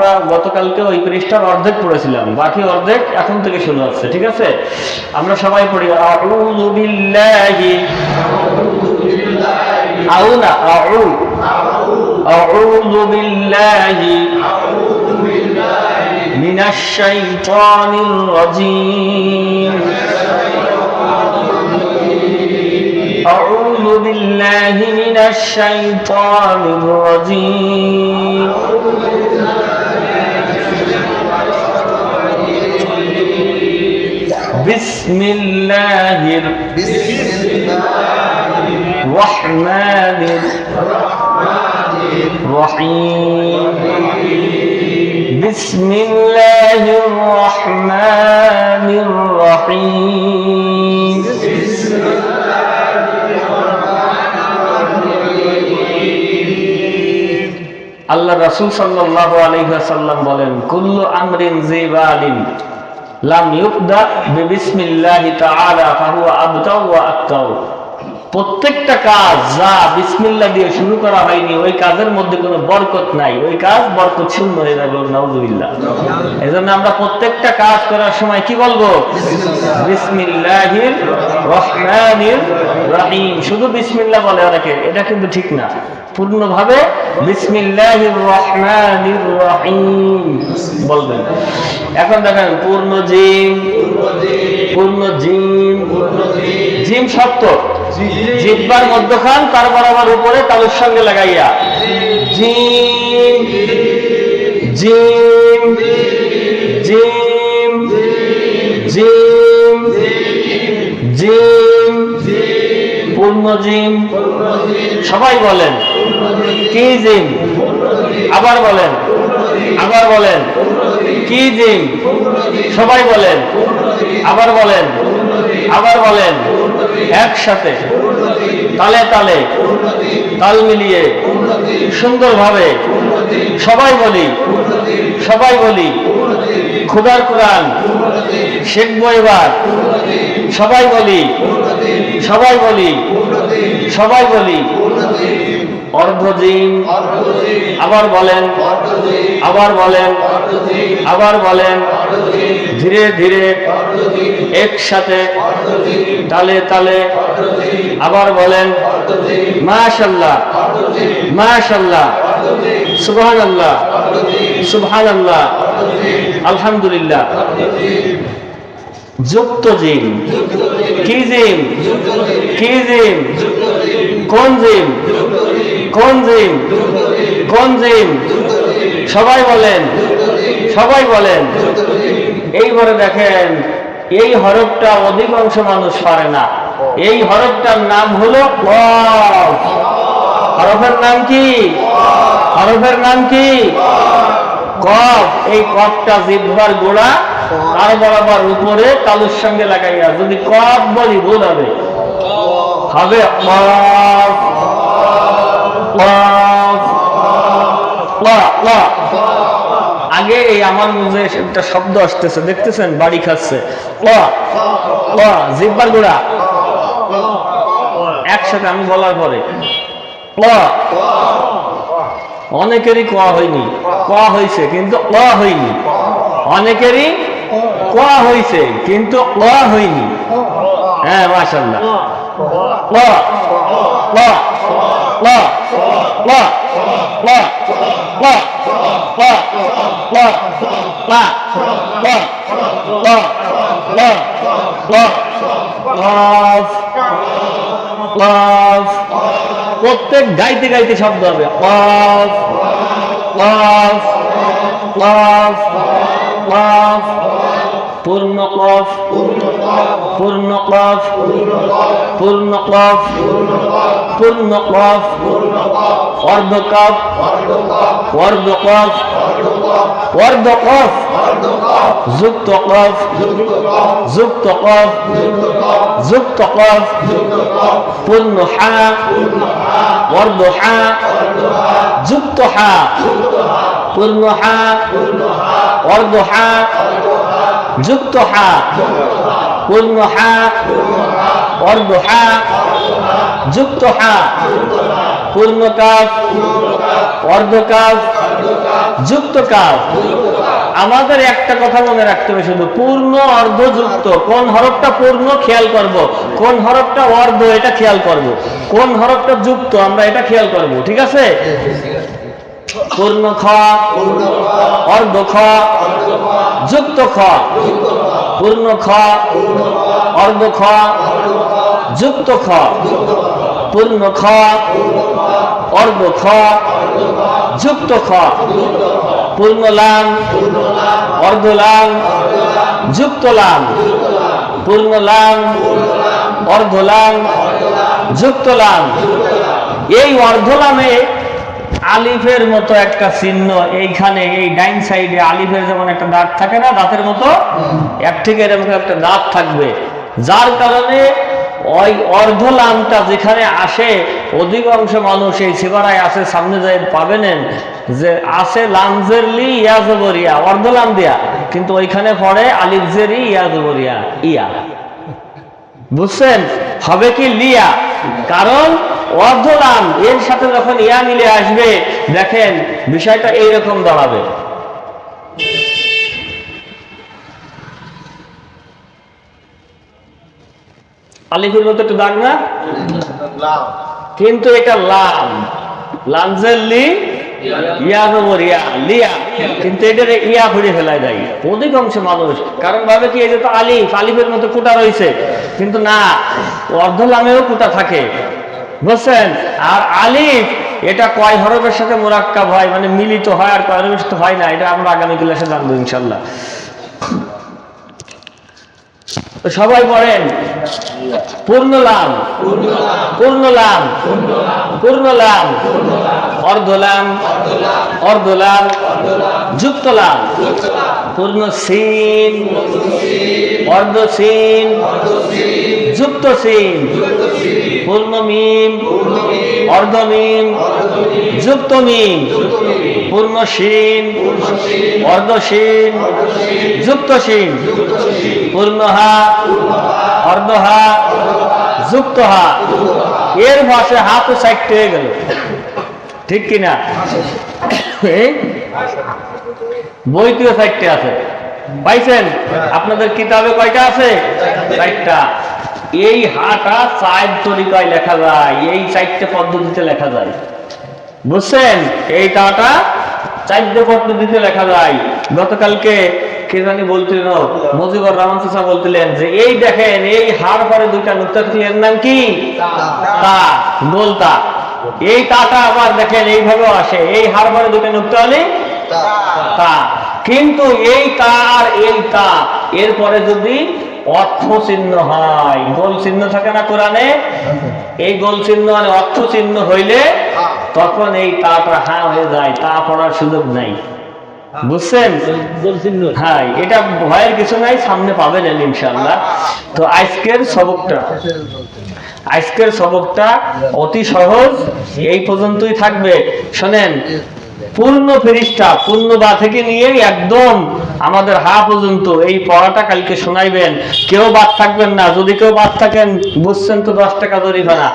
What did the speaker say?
আমরা গতকালকে ওই পৃষ্ঠার অর্ধেক পড়েছিলাম বাকি অর্ধেক এখন থেকে শুরু হচ্ছে ঠিক আছে আমরা সবাই পড়ি আউযু বিল্লাহি আউ না আউ আউযু বিল্লাহি মিনাশ শাইতানির রাজীম أعوذ بالله من الشيطان الرجيم بسم الله الرحمن الرحيم بسم الله الرحمن الرحيم আল্লাহ রাসূল সাল্লাল্লাহু আলাইহি ওয়াসাল্লাম বলেন কুল্লু আমরিন জিবালিন লাম বিবিসমিল্লাহি তাআলা, ফাহুয়া আবতাউ ওয়া প্রত্যেকটা কাজ যা বিসমিল্লাহ দিয়ে শুরু করা হয়নি, ওই কাজের মধ্যে কোনো বরকত নাই। ওই কাজ বরকত শূন্য হয়ে যাবে, নাউজুবিল্লাহ। এজন্য আমরা প্রত্যেকটা কাজ করার সময় কি বলব? বিসমিল্লাহির রহমানির রহিম। শুধু বলে অনেকে, এটা কিন্তু ঠিক না। পূর্ণভাবে বিসমিল্লাহির রহমানির রহিম বলবেন। এখন দেখেন, পূর্ণ জিম পূর্ণ জিম জিম সত্য জিব্বার মধ্যখান তার বরাবর উপরে তালুর সঙ্গে লাগাইয়া। জিম জিম জিম জিম জিম পূর্ণ জিম সবাই বলেন কি জিম আবার বলেন আবার বলেন কি জিম সবাই বলেন আবার বলেন আবার বলেন একসাথে তালে তালে তাল মিলিয়ে সুন্দরভাবে সবাই বলি সবাই বলি খুদার কোরআন শিখব এবার সবাই বলি সবাই বলি সবাই বলি। অর্ধদিন আবার বলেন আবার বলেন আবার বলেন। ধীরে ধীরে একসাথে, তালে তালে আবার বলেন, মাশাল্লাহ মাশাল্লাহ সুবহান আল্লাহ সুবহান আল্লাহ আলহামদুলিল্লাহ। যুক্ত জিম কি জিম কি জিম কোন জিম কোন জিম কোন জিম সবাই বলেন সবাই বলেন। এইবারে দেখেন, এই হরফটা অধিকাংশ মানুষ পারে না। এই হরফটার নাম হলো হরফের নাম কি? হরফের নাম কি? কফ। এই কফটা জিহ্বার গোড়া তার বরাবর উপরে তালুর সঙ্গে লাগাইয়া, যদি কফ বলি, ভুল হবে। হবে আগে এই আমার মধ্যে একটা শব্দ আসতেছে, দেখতেছেন? বাড়ি খাচ্ছে। জিব্বার গোড়া। একসাথে আমি বলার পরে। অনেকেরই কোয়া হয়নি। কোয়া হয়েছে কিন্তু ল হয়নি। অনেকেরই কোয়া হয়েছে কিন্তু ল হয়নি হ্যাঁ ল লভ লভ প্রত্যেক গাইতে গাইতে শব্দ হবে লভ লভ লভ লভ পূর্ণ কফ পূর্ণ কফ পূর্ণ কফ পূর্ণ কফ, অর্ধ কফ অর্ধ কফ অর্ধ কফ, যুক্ত কফ যুক্ত কফ যুক্ত কফ, পূর্ণ হা, অর্ধ হা, যুক্ত হা, পূর্ণ হা অর্ধ হা, যুক্ত হা, পূর্ণ হা অর্ধ হা, যুক্ত হা, পূর্ণ কাফ অর্ধ কাফ, যুক্ত কাজ আমাদের একটা কথা মনে রাখতে হবে শুধু, পূর্ণ অর্ধ যুক্ত। কোন হরফটা পূর্ণ খেয়াল করব? কোন হরফটা অর্ধ এটা খেয়াল করব। কোন হরফটা যুক্ত, আমরা এটা খেয়াল করব, ঠিক আছে? পূর্ণ খ, অর্ধ খ, যুক্ত খ, পূর্ণ খ, অর্ধ খ, যুক্ত খ, পূর্ণ খ, অর্ধ খ, যুক্ত খ, পূর্ণ লাম অর্ধ লাম যুক্ত লাম পূর্ণ লাম অর্ধ লাম যুক্ত লাম এই অর্ধ লামে আলিফের মতো একটা চিহ্ন এইখানে এই ডাইন সাইডে আলিফের যেমন একটা দাঁত থাকে না দাঁতের মতো এক থেকে এরকম একটা দাঁত থাকবে। যার কারণে ওই অর্ধ লামটা যেখানে আসে অধিকাংশ মানুষ এই সেবারায় আসে সামনে যাই পাবেন যে আসে লামজেরলি ইয়াজবরিয়া অর্ধ লাম দিয়া। কিন্তু ওইখানে পড়ে আলিফজেরি ইয়াজবরিয়া ইয়া। বুঝছেন? হবে কি লিয়া? কারণ অর্ধলাম এর সাথে যখন ইয়া মিলে আসবে, দেখেন বিষয়টা এইরকম দাঁড়াবে। আলিফের মতো একটু দাগ না? কিন্তু এটা লাম। কিন্তু ইয়া যায় অধিকাংশ মানুষ, কারণ ভাবে কি যে তো আলিফ, আলিফের মতো কুটা রয়েছে। কিন্তু না অর্ধ লামেও কুটা থাকে। বুঝছেন আর আলিফ, এটা কয় হরফের সাথে মোরাক্কাব হয়? মানে মিলিত হয় আর কয়? হরফের হয় না, এটা আমরা আগামী ক্লাসে জানব ইনশাল্লাহ সবাই পড়েন। পূর্ণ লাম পূর্ণ লাম পূর্ণ লাম পূর্ণ সিন, অর্ধ সিন, যুক্ত সিন, পূর্ণ মিম, অর্ধ মিম, যুক্ত মিম, পূর্ণ সিন, অর্ধ সিন, যুক্ত সিন, পূর্ণ হা, অর্ধ হা, যুক্ত হা। এর ভাষে হাত ও সাইডটা হয়ে গেল। ঠিক কিনা? বইটিও সাইডটা আছে। পাইছেন? আপনাদের কিতাবে কয়টা আছে? চারটা। এই হাটা সাইড তরিকায় লেখা যায় এই চারটে পদ্ধতিতে লেখা যায়। বুঝছেন? এই টাটা চারটে পদ্ধতিতে লেখা যায়। গতকালকে কে জানি বলছিলেন মজিবর রহমান চাচা বলছিলেন যে এই দেখেন এই হাড় পরে দুইটা নুক্তা এর নাম কি? তা। গোলতা। এই তাটা আবার দেখেন এইভাবেও আসে। এই হাড় পরে দুইটা নুক্তা হলে তা কিন্তু এই তা আর এই তা এরপরে যদি অর্থ চিহ্ন হয় গোল চিহ্ন থাকে না কোরআনে? এই গোল চিহ্ন মানে অর্থ চিহ্ন হইলে তখন এই তাটা হা হয়ে যায় তা পড়ার সুযোগ নাই। বুঝছেন? হ্যাঁ এটা ভয়ের কিছু নাই সামনে পাবেন ইনশাল্লাহ তো আজকের সবকটা আজকের সবকটা অতি সহজ এই পর্যন্তই থাকবে। শোনেন পূর্ণ ফেরিস্টা পূর্ণ বা থেকে নিয়ে একদম আমাদের হা পর্যন্ত এই পড়াটা কালকে শোনাইবেন। কেউ বাদ থাকবেন না। যদি কেউ বাদ থাকেন, বুঝছেন তো দশ টাকা জরিমানা